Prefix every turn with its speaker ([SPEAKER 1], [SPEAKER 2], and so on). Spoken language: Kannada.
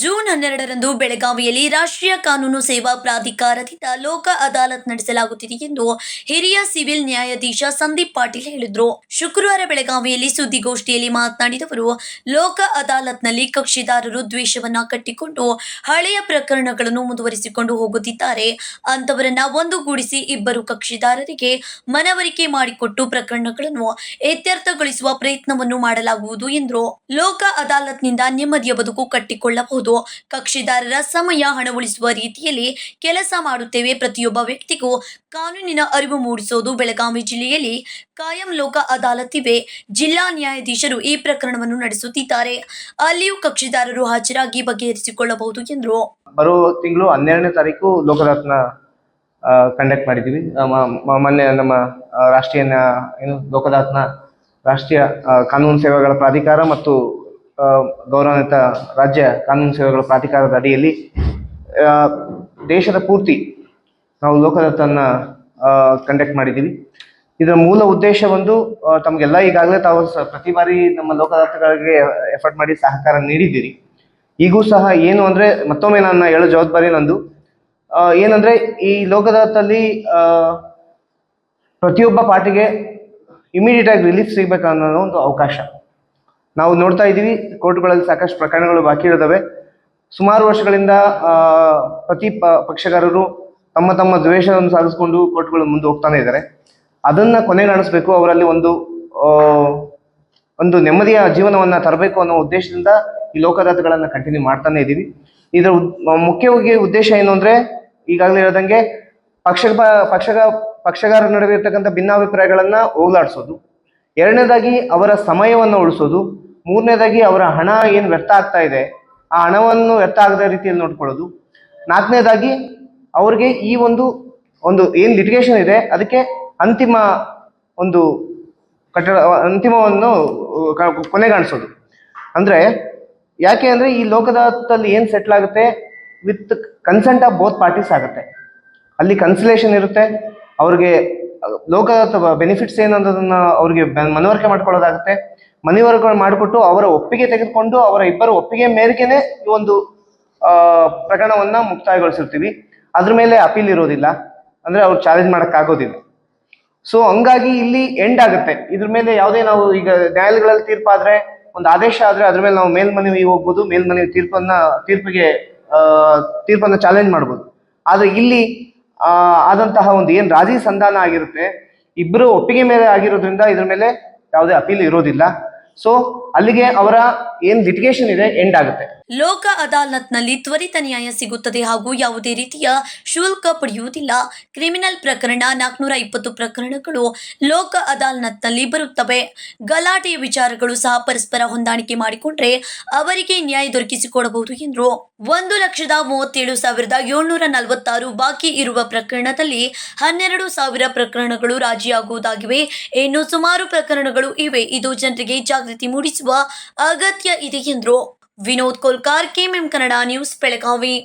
[SPEAKER 1] ಜೂನ್ ಹನ್ನೆರಡರಂದು ಬೆಳಗಾವಿಯಲ್ಲಿ ರಾಷ್ಟ್ರೀಯ ಕಾನೂನು ಸೇವಾ ಪ್ರಾಧಿಕಾರದಿಂದ ಲೋಕ ಅದಾಲತ್ ನಡೆಸಲಾಗುತ್ತಿದೆ ಎಂದು ಹಿರಿಯ ಸಿವಿಲ್ ನ್ಯಾಯಾಧೀಶ ಸಂದೀಪ್ ಪಾಟೀಲ್ ಹೇಳಿದರು. ಶುಕ್ರವಾರ ಬೆಳಗಾವಿಯಲ್ಲಿ ಸುದ್ದಿಗೋಷ್ಠಿಯಲ್ಲಿ ಮಾತನಾಡಿದವರು ಲೋಕ ಅದಾಲತ್ನಲ್ಲಿ ಕಕ್ಷಿದಾರರು ದ್ವೇಷವನ್ನ ಕಟ್ಟಿಕೊಂಡು ಹಳೆಯ ಪ್ರಕರಣಗಳನ್ನು ಮುಂದುವರಿಸಿಕೊಂಡು ಹೋಗುತ್ತಿದ್ದಾರೆ. ಅಂತವರನ್ನ ಒಂದುಗೂಡಿಸಿ ಇಬ್ಬರು ಕಕ್ಷಿದಾರರಿಗೆ ಮನವರಿಕೆ ಮಾಡಿಕೊಟ್ಟು ಪ್ರಕರಣಗಳನ್ನು ಇತ್ಯರ್ಥಗೊಳಿಸುವ ಪ್ರಯತ್ನವನ್ನು ಮಾಡಲಾಗುವುದು ಎಂದರು. ಲೋಕ ಅದಾಲತ್ನಿಂದ ನೆಮ್ಮದಿಯ ಬದುಕು ಕಟ್ಟಿಕೊಳ್ಳಬಹುದು. ಕಕ್ಷಿದಾರರ ಸಮಯ ಹಣ ಉಳಿಸುವ ರೀತಿಯಲ್ಲಿ ಕೆಲಸ ಮಾಡುತ್ತೇವೆ. ಪ್ರತಿಯೊಬ್ಬ ವ್ಯಕ್ತಿಗೂ ಕಾನೂನಿನ ಅರಿವು ಮೂಡಿಸೋದು ಬೆಳಗಾವಿ ಜಿಲ್ಲೆಯಲ್ಲಿ ಕಾಯಂ ಲೋಕ ಅದಾಲತ್ ಇವೆ ಜಿಲ್ಲಾ ನ್ಯಾಯಾಧೀಶರು ಈ ಪ್ರಕರಣವನ್ನು ನಡೆಸುತ್ತಿದ್ದಾರೆ. ಅಲ್ಲಿಯೂ ಕಕ್ಷಿದಾರರು ಹಾಜರಾಗಿ ಬಗೆಹರಿಸಿಕೊಳ್ಳಬಹುದು ಎಂದರು
[SPEAKER 2] ಬರೋ ತಿಂಗಳು ಹನ್ನೆರಡನೇ ತಾರೀಕು ಲೋಕರತ್ನ ಕಂಡಕ್ಟ್ ಮಾಡಿದ್ದೀವಿ. ಮೊನ್ನೆ ನಮ್ಮ ರಾಷ್ಟ್ರೀಯ ಏನು ಲೋಕದಾತ್ನ ರಾಷ್ಟ್ರೀಯ ಕಾನೂನು ಸೇವೆಗಳ ಪ್ರಾಧಿಕಾರ ಮತ್ತು ಗೌರವಾನ್ವಿತ ರಾಜ್ಯ ಕಾನೂನು ಸೇವೆಗಳ ಪ್ರಾಧಿಕಾರದ ಅಡಿಯಲ್ಲಿ ದೇಶದ ಪೂರ್ತಿ ನಾವು ಲೋಕದತ್ತನ್ನ ಕಂಡಕ್ಟ್ ಮಾಡಿದ್ದೀವಿ. ಇದರ ಮೂಲ ಉದ್ದೇಶ ಒಂದು ತಮಗೆಲ್ಲ ಈಗಾಗಲೇ ತಾವು ಪ್ರತಿ ಬಾರಿ ನಮ್ಮ ಲೋಕದತ್ತಗಳಿಗೆ ಎಫರ್ಟ್ ಮಾಡಿ ಸಹಕಾರ ನೀಡಿದ್ದೀರಿ. ಈಗೂ ಸಹ ಏನು ಅಂದ್ರೆ, ಮತ್ತೊಮ್ಮೆ ನನ್ನ ಹೇಳೋ ಜವಾಬ್ದಾರಿ ನಂದು. ಏನಂದರೆ, ಈ ಲೋಕದತ್ತಲ್ಲಿ ಪ್ರತಿಯೊಬ್ಬ ಪಾರ್ಟಿಗೆ ಇಮಿಡಿಯೇಟ್ ಆಗಿ ರಿಲೀಫ್ ಸಿಗಬೇಕನ್ನೋ ಒಂದು ಅವಕಾಶ. ನಾವು ನೋಡ್ತಾ ಇದ್ದೀವಿ, ಕೋರ್ಟ್ಗಳಲ್ಲಿ ಸಾಕಷ್ಟು ಪ್ರಕರಣಗಳು ಬಾಕಿ ಇರ್ತವೆ. ಸುಮಾರು ವರ್ಷಗಳಿಂದ ಪ್ರತಿ ಪಕ್ಷಗಾರರು ತಮ್ಮ ತಮ್ಮ ದ್ವೇಷವನ್ನು ಸಾಧಿಸಿಕೊಂಡು ಕೋರ್ಟ್ಗಳು ಮುಂದೆ ಹೋಗ್ತಾನೆ ಇದ್ದಾರೆ. ಅದನ್ನ ಕೊನೆಗಾಣಿಸ್ಬೇಕು ಅವರಲ್ಲಿ ಒಂದು ಒಂದು ನೆಮ್ಮದಿಯ ಜೀವನವನ್ನ ತರಬೇಕು ಅನ್ನೋ ಉದ್ದೇಶದಿಂದ ಈ ಲೋಕದಾತಗಳನ್ನು ಕಂಟಿನ್ಯೂ ಮಾಡ್ತಾನೆ ಇದ್ದೀವಿ. ಇದರ ಮುಖ್ಯವಾಗಿ ಉದ್ದೇಶ ಏನು ಅಂದ್ರೆ, ಈಗಾಗಲೇ ಹೇಳ್ದಂಗೆ ಪಕ್ಷ ಪಕ್ಷಗ, ಪಕ್ಷಗಾರರ ನಡುವೆ ಇರತಕ್ಕಂಥ ಭಿನ್ನಾಭಿಪ್ರಾಯಗಳನ್ನು ಹೋಗಲಾಡಿಸೋದು. ಎರಡನೇದಾಗಿ ಅವರ ಸಮಯವನ್ನು ಉಳಿಸೋದು. ಮೂರನೇದಾಗಿ ಅವರ ಹಣ ಏನು ವ್ಯರ್ಥ ಆಗ್ತಾ ಇದೆ, ಆ ಹಣವನ್ನು ವ್ಯರ್ಥ ಆಗದ ರೀತಿಯಲ್ಲಿ ನೋಡ್ಕೊಳ್ಳೋದು. ನಾಲ್ಕನೇದಾಗಿ ಅವ್ರಿಗೆ ಈ ಒಂದು ಒಂದು ಏನು ಲಿಟಿಗೇಷನ್ ಇದೆ, ಅದಕ್ಕೆ ಅಂತಿಮ ಒಂದು ಕಟ್ಟಡ, ಅಂತಿಮವನ್ನು ಕೊನೆಗಾಣಿಸೋದು ಅಂದರೆ ಯಾಕೆ ಅಂದರೆ ಈ ಲೋಕದಲ್ಲಿ ಏನು ಸೆಟ್ಲ್ ಆಗುತ್ತೆ with consent of both parties ಆಗುತ್ತೆ. ಅಲ್ಲಿ ಕನ್ಸಲೇಷನ್ ಇರುತ್ತೆ, ಅವ್ರಿಗೆ ಲೋಕದ ಬೆನಿಫಿಟ್ಸ್ ಏನು ಅನ್ನೋದನ್ನು ಅವ್ರಿಗೆ ಮನವರಿಕೆ ಮಾಡ್ಕೊಳ್ಳೋದಾಗುತ್ತೆ. ಮನವರಿಕೆ ಮಾಡಿಕೊಟ್ಟು ಅವರ ಒಪ್ಪಿಗೆ ತೆಗೆದುಕೊಂಡು ಅವರ ಇಬ್ಬರ ಒಪ್ಪಿಗೆ ಮೇರೆಗೆನೆ ಈ ಒಂದು ಪ್ರಕರಣವನ್ನ ಮುಕ್ತಾಯಗೊಳಿಸಿರ್ತೀವಿ. ಅದ್ರ ಮೇಲೆ ಅಪೀಲ್ ಇರೋದಿಲ್ಲ. ಅಂದ್ರೆ ಅವ್ರು ಚಾಲೆಂಜ್ ಮಾಡೋಕ್ಕಾಗೋದಿಲ್ಲ. ಸೊ ಹಂಗಾಗಿ ಇಲ್ಲಿ ಎಂಡ್ ಆಗುತ್ತೆ. ಇದ್ರ ಮೇಲೆ ಯಾವುದೇ ನಾವು ಈಗ ನ್ಯಾಯಾಲಯಗಳಲ್ಲಿ ತೀರ್ಪಾದ್ರೆ ಒಂದು ಆದೇಶ ಆದ್ರೆ ಅದ್ರ ಮೇಲೆ ನಾವು ಮೇಲ್ಮನವಿ ಹೋಗ್ಬೋದು, ಮೇಲ್ಮನವಿ ತೀರ್ಪನ್ನ, ತೀರ್ಪಿಗೆ ತೀರ್ಪನ್ನ ಚಾಲೆಂಜ್ ಮಾಡ್ಬೋದು. ಆದ್ರೆ ಇಲ್ಲಿ ಆದಂತಹ ಒಂದು ಏನು ರಾಜಿ ಸಂಧಾನ ಆಗಿರುತ್ತೆ ಇಬ್ಬರು ಒಪ್ಪಿಗೆ ಮೇಲೆ ಆಗಿರೋದ್ರಿಂದ ಇದ್ರ ಮೇಲೆ ಯಾವುದೇ ಅಪೀಲ್ ಇರೋದಿಲ್ಲ. ಸೊ ಅಲ್ಲಿಗೆ ಅವರ ಏನ್ ಲಿಟಿಗೇಷನ್ ಇದೆ ಎಂಡ್ ಆಗುತ್ತೆ.
[SPEAKER 1] ಲೋಕ ಅದಾಲತ್ನಲ್ಲಿ ತ್ವರಿತ ನ್ಯಾಯ ಸಿಗುತ್ತದೆ ಹಾಗೂ ಯಾವುದೇ ರೀತಿಯ ಶುಲ್ಕ ಪಡೆಯುವುದಿಲ್ಲ. ಕ್ರಿಮಿನಲ್ ಪ್ರಕರಣ ನಾಲ್ಕುನೂರ ಇಪ್ಪತ್ತು ಪ್ರಕರಣಗಳು ಲೋಕ ಅದಾಲತ್ನಲ್ಲಿ ಬರುತ್ತವೆ. ಗಲಾಟೆ ವಿಚಾರಗಳು ಸಹ ಪರಸ್ಪರ ಹೊಂದಾಣಿಕೆ ಮಾಡಿಕೊಂಡ್ರೆ ಅವರಿಗೆ ನ್ಯಾಯ ದೊರಕಿಸಿಕೊಡಬಹುದು ಎಂದರು ಒಂದು ಲಕ್ಷದ ಮೂವತ್ತೇಳು ಸಾವಿರದ ಏಳ್ನೂರ ನಲವತ್ತಾರು ಬಾಕಿ ಇರುವ ಪ್ರಕರಣದಲ್ಲಿ ಹನ್ನೆರಡು ಸಾವಿರ ಪ್ರಕರಣಗಳು ರಾಜಿಯಾಗುವುದಾಗಿವೆ. ಇನ್ನು ಸುಮಾರು ಪ್ರಕರಣಗಳು ಇವೆ. ಇದು ಜನರಿಗೆ ಜಾಗೃತಿ ಮೂಡಿಸುವ ಅಗತ್ಯ ಇದೆ ಎಂದರು विनोद कोलकार केम एम कनडा न्यूज़ बेळगावी